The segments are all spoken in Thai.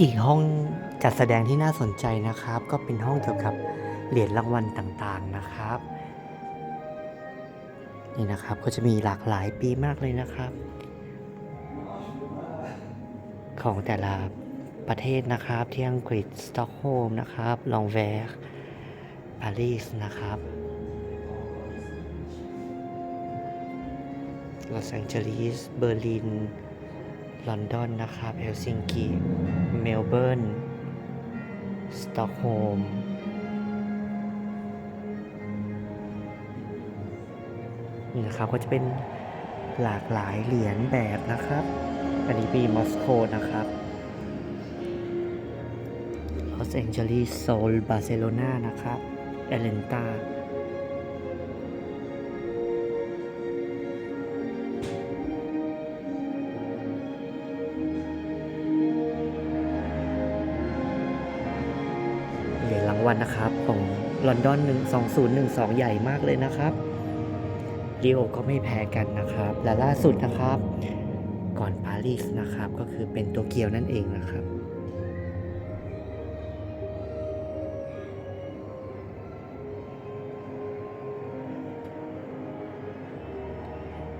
อีกห้องจัดแสดงที่น่าสนใจนะครับ ก็เป็นห้องเกี่ยวกับเหรียญรางวัลต่างๆนะครับ นี่นะครับก็จะมีหลากหลายปีมากเลยนะครับ ของแต่ละประเทศนะครับที่อังกฤษสต็อกโฮล์มนะครับลองแวร์ปารีสนะครับลอสแองเจลิสเบอร์ลิน ลอนดอนนะครับ เฮลซิงกิ เมลเบิร์น สต็อกโฮม นี่นะครับก็จะเป็นหลากหลายเหรียญแบบนะครับ อันนี้ปีมอสโกนะครับลอสแองเจลิสโซล บาร์เซโลนานะครับ แอตแลนตา วัลนะครับ ของลอนดอน1 2012 ใหญ่มากเลยนะครับริโอก็ไม่แพ้กันนะครับ และล่าสุดนะครับ ก่อนปารีสนะครับ ก็คือเป็นโตเกียวนั่นเองนะครับ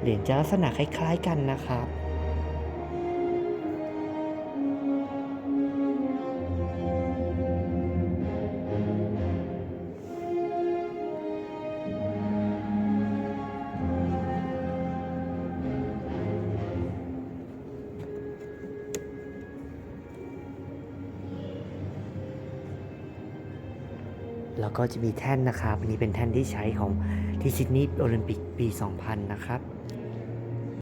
เหรียญจะลักษณะคล้าย ๆ กันนะครับ แล้วก็จะมีแท่นนะครับอันนี้เป็นแท่นที่ใช้ของที่ซิดนีย์โอลิมปิกปี 2000 นะครับ